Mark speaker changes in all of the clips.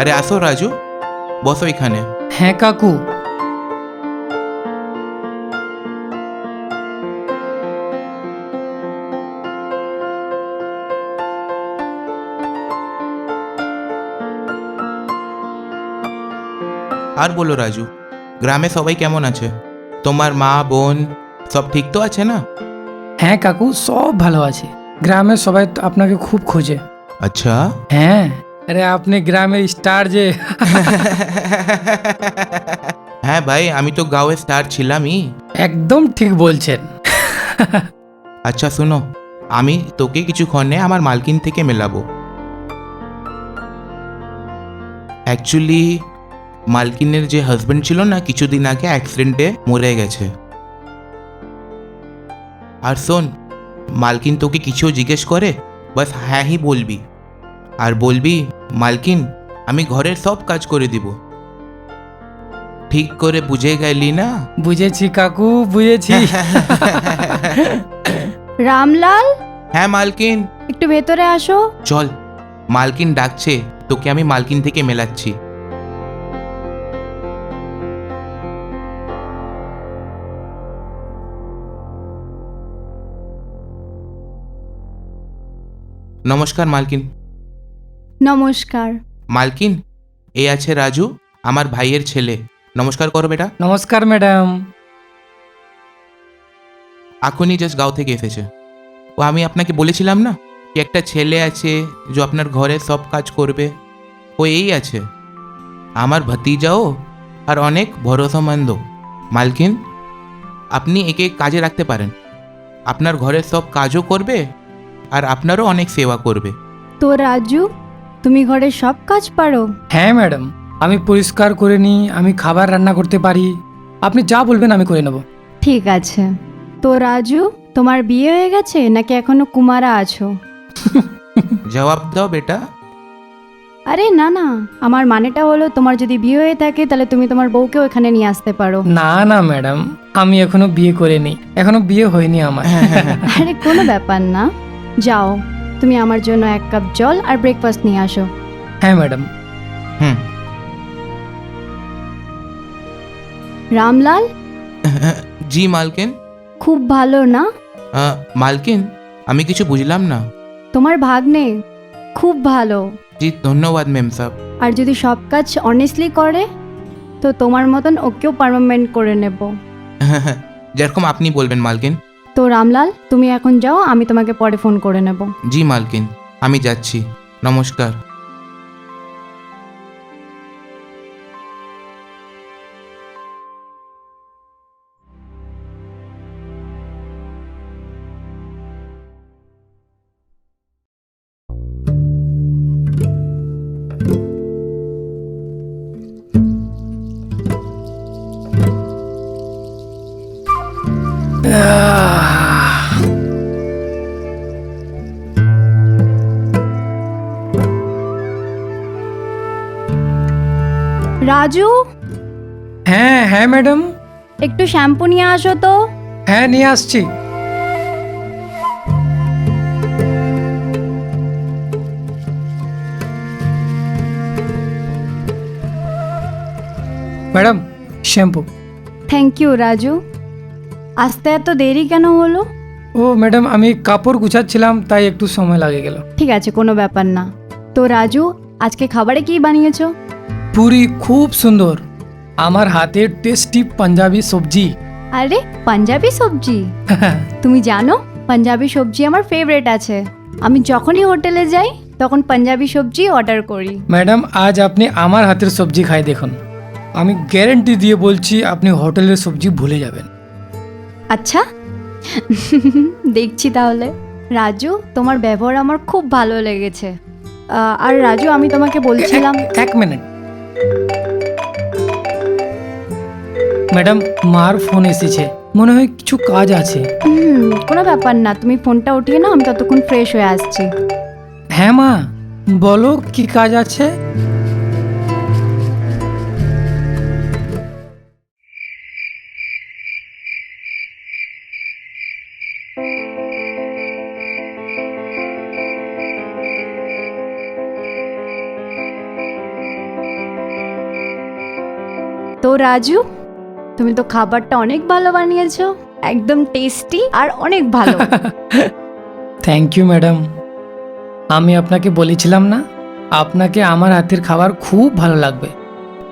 Speaker 1: আরে আসো রাজু বসো এখানে।
Speaker 2: হ্যাঁ কাকু।
Speaker 1: আর বলো রাজু গ্রামে সবাই কেমন আছে? তোমার মা বোন সব ঠিক তো আছে না?
Speaker 2: হ্যাঁ কাকু সব ভালো আছে। গ্রামের সবাই তো আপনাকে খুব খোঁজে।
Speaker 1: আচ্ছা।
Speaker 2: হ্যাঁ। আরে আপনি গ্রামের স্টার যে।
Speaker 1: হ্যাঁ ভাই আমি তো গাঁওয়ে স্টার ছিলামই।
Speaker 2: একদম ঠিক বলছেন।
Speaker 1: আচ্ছা শোনো আমি তোকে কিছুক্ষণে আমার মালকিন থেকে মেলাবো। অ্যাকচুয়ালি মালকিনের যে হাজবেন্ড ছিল না কিছুদিন আগে অ্যাক্সিডেন্টে মরে গেছে। আর শোন মালকিন তোকে কিছু জিজ্ঞেস করে বাস হ্যাঁ হি বলবি। আর বলবি মালকিন আমি ঘরের সব কাজ করে দিব। ঠিক করে বুঝে গেলি না?
Speaker 2: বুঝেছি কাকু বুঝেছি।
Speaker 3: রামলাল?
Speaker 1: হ্যাঁ মালকিন।
Speaker 3: একটু ভেতরে আসো।
Speaker 1: চল মালকিন ডাকছে তোকে আমি মালকিন থেকে মেলাচ্ছি। নমস্কার মালকিন।
Speaker 3: নমস্কার।
Speaker 1: মালকিন এ আছে রাজু আমার ভাইয়ের ছেলে। নমস্কার করো বেটা।
Speaker 2: নমস্কার ম্যাডাম।
Speaker 1: এখনই জাস্ট গাঁও থেকে এসেছে। ও আমি আপনাকে বলেছিলাম না কি একটা ছেলে আছে যে আপনার ঘরে সব কাজ করবে? ও এই আছে। আমার ভতিজাও আর অনেক ভরসামন্দ। মালকিন আপনি একে কাজে রাখতে পারেন। আপনার ঘরের সব কাজও করবে আর আপনারও অনেক সেবা করবে।
Speaker 3: তো রাজু তুমি ঘরের সব কাজ পারো।
Speaker 2: হ্যাঁ ম্যাডাম। আমি পরিষ্কার করে নিই আমি খাবার রান্না করতে পারি। আপনি যা বলবেন আমি করে নেব।
Speaker 3: ঠিক আছে। তো রাজু তোমার বিয়ে হয়ে গেছে নাকি এখনও কুমারা আছো?
Speaker 1: জবাব দাও বেটা।
Speaker 3: আরে না না। আমার মানেটা হলো তোমার যদি বিয়ে হয়ে থাকে তাহলে তুমি তোমার বউকেও এখানে নিয়ে আসতে পারো।
Speaker 2: না না ম্যাডাম। আমি এখনও বিয়ে করিনি। এখনও বিয়ে হয়নি আমার।
Speaker 3: আরে কোনো ব্যাপার না। যাও। তুমি আমার জন্য এক কাপ জল আর ব্রেকফাস্ট নিয়ে আসো।
Speaker 2: হ্যাঁ ম্যাডাম।
Speaker 1: হুম।
Speaker 3: রামলাল?
Speaker 1: জি মালকিন।
Speaker 3: খুব ভালো না?
Speaker 1: আহ, মালকিন আমি কিছু বুঝলাম না।
Speaker 3: তোমার ভাগ্নে? খুব ভালো।
Speaker 1: জি ধন্যবাদ ম্যাম সাহেব
Speaker 3: আর যদি সব কাজ অনেস্টলি করে তো তোমার মতন ওকেও পারমানেন্ট করে নেব।
Speaker 1: যেরকম আপনি বলবেন মালকিন।
Speaker 3: তো রামলাল, তুমি এখন যাও, আমি তোমাকে পরে ফোন করে নেব।
Speaker 1: জি মালকিন, আমি যাচ্ছি। নমস্কার।
Speaker 3: রাজু?
Speaker 2: হ্যাঁ হ্যাঁ ম্যাডাম।
Speaker 3: একটু শ্যাম্পু নিয়ে আসো তো।
Speaker 2: হ্যাঁ নিয়ে আসছি। Madam shampoo.
Speaker 3: Thank you Raju. আসতে এত দেরি কেন হলো?
Speaker 2: ও ম্যাডাম আমি কাপড় গুছাচ্ছিলাম তাই একটু সময় লাগে গেল।
Speaker 3: ঠিক আছে কোনো ব্যাপার না। তো রাজু আজকে খাবারে কি বানিয়েছো?
Speaker 2: পুরি খুব সুন্দর। আমার হাতের টেস্টি পাঞ্জাবি সবজি।
Speaker 3: আরে পাঞ্জাবি সবজি? তুমি জানো পাঞ্জাবি সবজি আমার ফেভারিট আছে। আমি যখনই হোটেলে যাই তখন পাঞ্জাবি সবজি অর্ডার করি।
Speaker 2: ম্যাডাম আজ আপনি আমার হাতের সবজি খাই দেখুন। আমি গ্যারেন্টি দিয়ে বলছি আপনি হোটেলের সবজি ভুলে যাবেন।
Speaker 3: আচ্ছা। দেখছি তাহলে। রাজু তোমার ব্যবহার আমার খুব ভালো লেগেছে। আর রাজু আমি তোমাকে বলছিলাম
Speaker 2: এক মিনিট। ম্যাডাম মার ফোন এসেছে। মনে হয় কিছু কাজ আছে।
Speaker 3: হুম কোনো ব্যাপার না তুমি ফোনটা উঠিয়ে নাও আমি ততক্ষণ ফ্রেশ হয়ে আসছি।
Speaker 2: হ্যাঁ মা বলো কি কাজ আছে?
Speaker 3: তো রাজু তুমি তো খাবারটা অনেক ভালো বানিয়েছো। একদম টেস্টি আর অনেক ভালো।
Speaker 2: থ্যাংক ইউ ম্যাডাম আমি আপনাকে বলেছিলাম না আপনাকে আমার হাতের খাবার খুব ভালো লাগবে।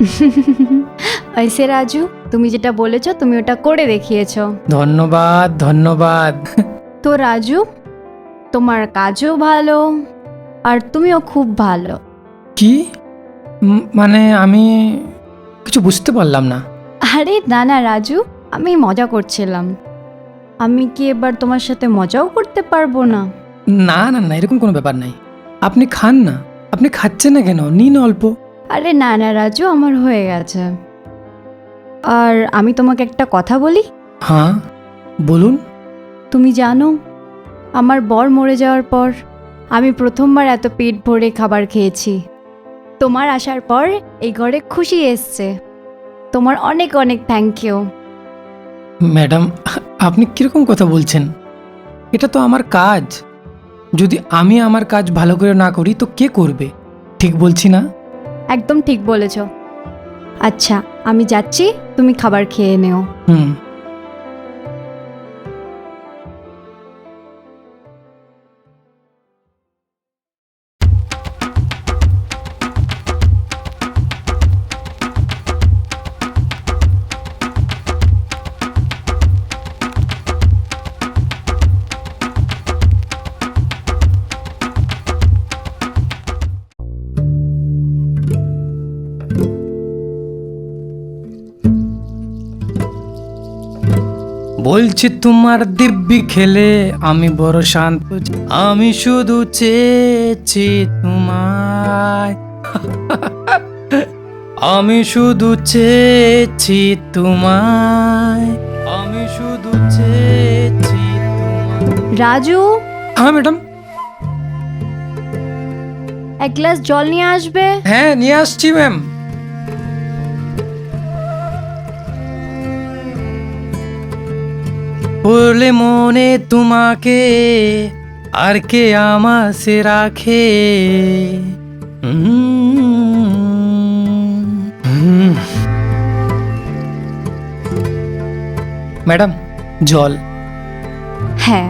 Speaker 3: ঐসে রাজু তুমি যেটা বলেছ তুমি ওটা করে দেখিয়েছো।
Speaker 2: ধন্যবাদ ধন্যবাদ।
Speaker 3: তো রাজু তোমার কাজও ভালো আর তুমিও খুব ভালো।
Speaker 2: কি? মানে আমি কিছু বুঝতে পারলাম না।
Speaker 3: আরে না না রাজু আমি মজা করছিলাম। আমি কি এবার তোমার সাথে মজাও করতে পারব না?
Speaker 2: না না না এরকম কোনো ব্যাপার নাই। আপনি খান না। আপনি খাচ্ছেন না কেন? নিন অল্প।
Speaker 3: আরে না না রাজু আমার হয়ে গেছে। আর আমি তোমাকে একটা কথা বলি?
Speaker 2: হ্যাঁ বলুন।
Speaker 3: তুমি জানো আমার বর মরে যাওয়ার পর আমি প্রথমবার এত পেট ভরে খাবার খেয়েছি। তোমার আসার পর এই ঘরে খুশি এসছে। তোমার অনেক অনেক থ্যাংক ইউ
Speaker 2: ম্যাডাম আপনি কীরকম কথা বলছেন? এটা তো আমার কাজ। যদি আমি আমার কাজ ভালো করে না করি তো কে করবে? ঠিক বলছি না?
Speaker 3: একদম ঠিক বলেছ। আচ্ছা আমি যাচ্ছি তুমি খাবার খেয়ে নেও।
Speaker 2: হুম। বলছি তোমার দিব্যি খেলে আমি বড় শান্ত আমি শুধু চেয়েছি তোমায়। আমি শুধু চেয়েছি তোমায়। আমি শুধু চেয়েছি তোমায়।
Speaker 3: রাজু?
Speaker 2: হ্যাঁ ম্যাডাম।
Speaker 3: এক গ্লাস জল নিয়ে আসবে?
Speaker 2: হ্যাঁ নিয়ে আসছি ম্যাম। বলে মনে তোমাকে আর কে আমাসে রাখে উম, হুম। ম্যাডাম জল
Speaker 3: হ্যাঁ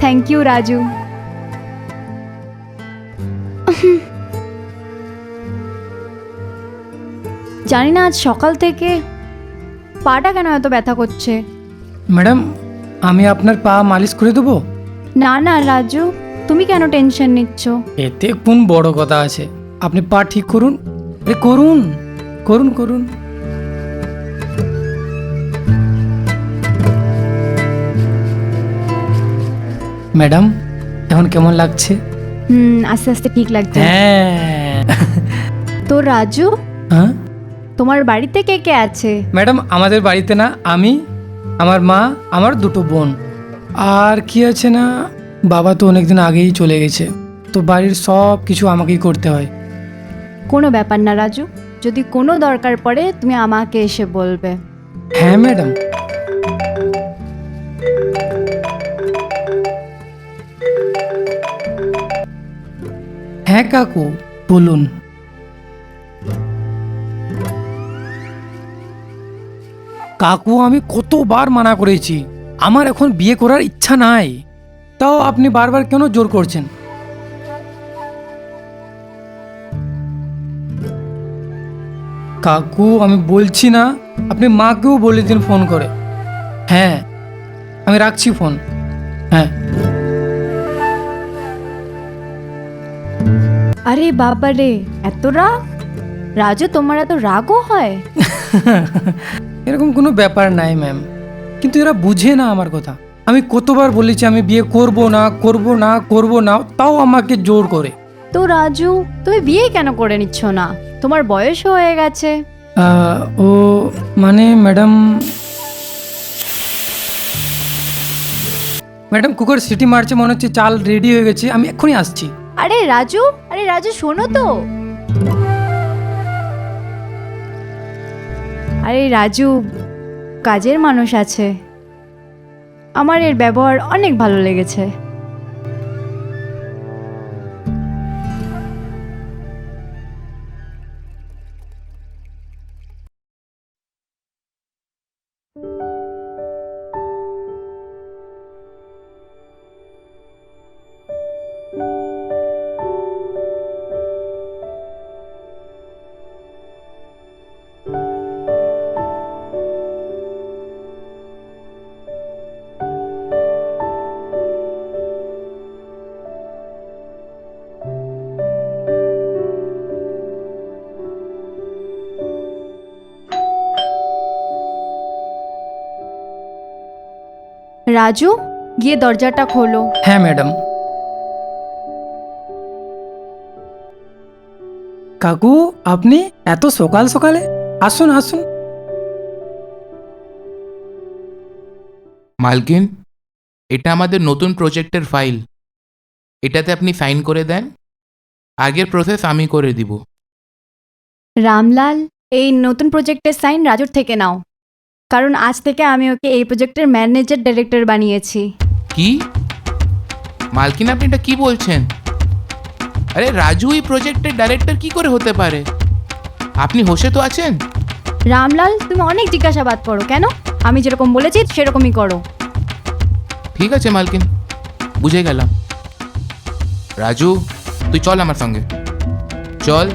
Speaker 3: থ্যাংক ইউ রাজু জানি না আজ সকাল থেকে পাটা কেন এত ব্যথা করছে।
Speaker 2: ম্যাডাম আমি আপনার পা মালিশ করে দেবো?
Speaker 3: না না রাজু তুমি কেন টেনশন নিচ্ছ?
Speaker 2: এতে কোন বড় কথা আছে। আপনি পা ঠিক করুন। এ করুন। করুন করুন। ম্যাডাম এখন কেমন লাগছে?
Speaker 3: হুম আস্তে আস্তে ঠিক লাগছে।
Speaker 2: হ্যাঁ।
Speaker 3: তো রাজু
Speaker 2: হ্যাঁ?
Speaker 3: তোমার বাড়িতে কে কে আছে?
Speaker 2: ম্যাডাম আমাদের বাড়িতে না আমি আমার মা আমার দুটো বোন। আর কি আছে না বাবা তো অনেকদিন আগেই চলে গেছে। তো বাড়ির সব কিছু আমাকেই করতে হয়।
Speaker 3: কোনো ব্যাপার না রাজু যদি কোনো দরকার পড়ে তুমি আমাকে এসে বলবে।
Speaker 2: হ্যাঁ ম্যাডাম। হ্যাঁ কাকু বলুন। কাকু, আমি কতবার মানা করেছি। আমার এখন বিয়ে করার ইচ্ছা নাই। তাও আপনি বারবার কেন জোর করছেন? কাকু, আমি বলছি না, আপনি মাকেও বলে দিন ফোন করে। হ্যাঁ আমি রাখছি ফোন। হ্যাঁ।
Speaker 3: আরে বাবা রে এত রাগ। রাজু তোমার এত রাগও হয়?
Speaker 2: এরকম কোনো ব্যাপার নাই ম্যাম কিন্তু এরা বুঝে না আমার কথা। আমি কতবার বলেছি আমি বিয়ে করব না করব না করব না তাও আমাকে জোর করে।
Speaker 3: তো রাজু তুমি বিয়ে কেন করে নিচ্ছ না? তোমার বয়স হয়ে গেছে।
Speaker 2: ও মানে ম্যাডাম ম্যাডাম কুকার সিটি মারছে মনে হচ্ছে চাল রেডি হয়ে গেছে আমি এক্ষুনি আসছি।
Speaker 3: আরে রাজু আরে রাজু শোনো তো। আরে রাজু কাজের মানুষ আছে। আমার এর ব্যবহার অনেক ভালো লেগেছে। রাজু গিয়ে দরজাটা খোলো।
Speaker 2: হ্যাঁ ম্যাডাম। কাকু আপনি এত সকাল সকালে? আসুন আসুন।
Speaker 1: মালকিন এটা আমাদের নতুন প্রজেক্টের ফাইল। এটাতে আপনি সাইন করে দেন। আগের প্রসেস আমি করে দিব।
Speaker 3: রামলাল এই নতুন প্রজেক্টের সাইন রাজুর থেকে নাও। কারণ আজ থেকে আমি ওকে এই প্রজেক্টের ম্যানেজার ডাইরেক্টর বানিয়েছি।
Speaker 1: কি? মালকিন আপনি এটা কি বলছেন? আরে রাজু এই প্রজেক্টের ডাইরেক্টর কি করে হতে পারে? আপনি হোসে তো আছেন?
Speaker 3: রামলাল তুমি অনেক জিজ্ঞাসাবাদ করো কেন? আমি যেরকম বলেছি সেরকমই করো।
Speaker 1: ঠিক আছে মালকিন বুঝে গেলাম। রাজু তুই চল আমার সঙ্গে। চল।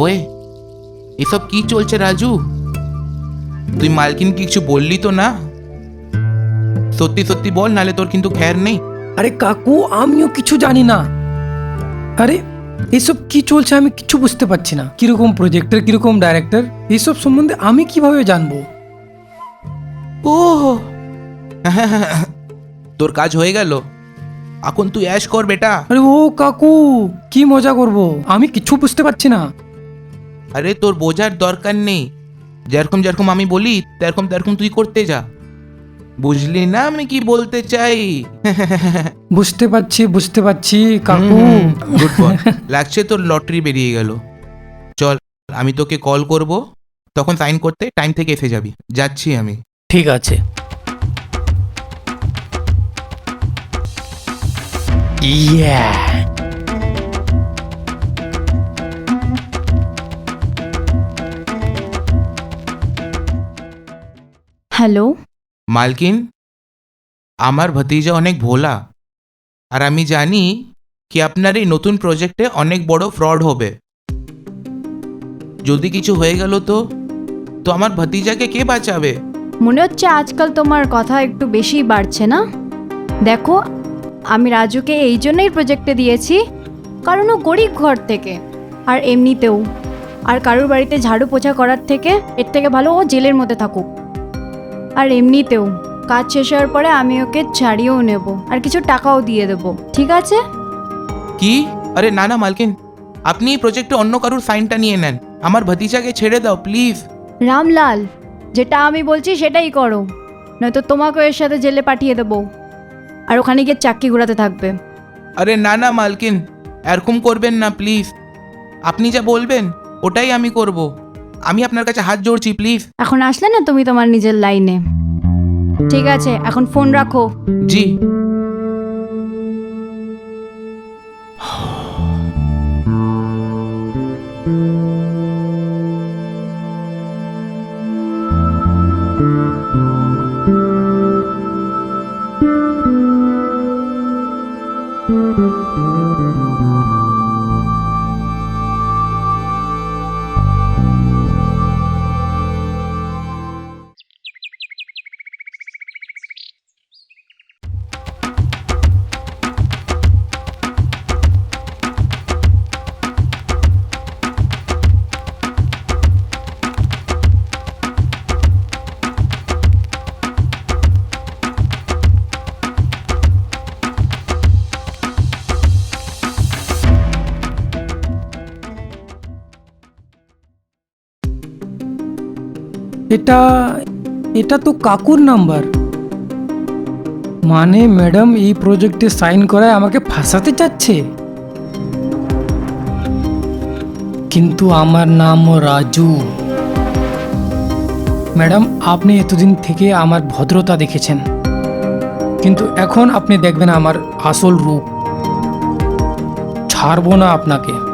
Speaker 1: ওয়ে এসব কি চলছে রাজু? তুই মালকিন কিছু বললি তো না? সত্যি সত্যি বল নালে তোর কিন্তু খ্যার নেই।
Speaker 2: আরে কাকু আমিও কিছু জানি না। আরে এসব কি চলছে আমি কিছু বুঝতে পারছি না। কীরকম প্রজেক্টর কীরকম ডাইরেক্টর এসব সম্বন্ধে আমি কীভাবে জানব?
Speaker 1: ও তোর কাজ হয়ে গেল। এখন তুই অ্যাশ কর বেটা।
Speaker 2: আরে ও কাকু কি মজা করব? আমি কিছু বুঝতে পারছি না।
Speaker 1: আরে তোর বোঝার দরকার নেই। যেরকম যেরকম আমি বলি তেরকম তেরকম তুই করতে যা। বুঝলি না আমি কি বলতে চাই?
Speaker 2: বুঝতে পারছি বুঝতে পারছি কাকু।
Speaker 1: গুড বয় লাগছে তোর লটারি বেরিয়ে গেল। চল আমি তোকে কল করব। তখন সাইন করতে টাইম থেকে এসে যাবি। যাচ্ছি আমি।
Speaker 2: ঠিক আছে। Yeah
Speaker 3: hello.
Speaker 1: মালকিন আমার ভতিজা অনেক ভোলা আর আমি জানি কি আপনার এই নতুন প্রজেক্টে অনেক বড় ফ্রড হবে। যদি কিছু হয়ে গেল তো তো আমার ভতিজাকে কে বাঁচাবে?
Speaker 3: মনে হচ্ছে আজকাল তোমার কথা একটু বেশি বাড়ছে না? দেখো আমি রাজুকে এই জন্যই প্রজেক্টে দিয়েছি কারণ ও গরিব ঘর থেকে আর এমনিতেও। আর কারোর বাড়িতে ঝাড়ু পোছা করার থেকে এর থেকে ভালো ও জেলের মধ্যে থাকুক। আর এমনিতেও কাজ শেষ হওয়ার পরে আমি ওকে ছাড়িয়েও নেব। আর কিছু টাকাও দিয়ে দেবো। ঠিক আছে?
Speaker 1: কি? আরে না না মালকিন। আপনি এই প্রজেক্টে অন্য কারোর সাইনটা নিয়ে নেন। আমার ভতিজাকে ছেড়ে দাও প্লিজ
Speaker 3: রামলাল যেটা আমি বলছি সেটাই করো। নয়তো তোমাকেও এর সাথে জেলে পাঠিয়ে দেবো। আর ওখানে গিয়ে চাকরি ঘোরাতে থাকবে।
Speaker 1: আরে না না মালকিন। এরকম করবেন না প্লিজ আপনি যা বলবেন ওটাই আমি করব। আমি আপনার কাছে হাত জোড়ছি প্লিজ
Speaker 3: এখন আসলে না তুমি তোমার নিজের লাইনে ঠিক আছে এখন ফোন রাখো।
Speaker 1: জি।
Speaker 2: এটা এটা তো কাকুর নাম্বার। মানে ম্যাডাম, এই প্রজেক্টে সাইন করায় আমাকে ফাঁসাতে চাচ্ছে। কিন্তু আমার নাম রাজু। ম্যাডাম, আপনি এতদিন থেকে আমার ভদ্রতা দেখেছেন। কিন্তু এখন আপনি দেখবেন আমার আসল রূপ। ছাড়বো না আপনাকে।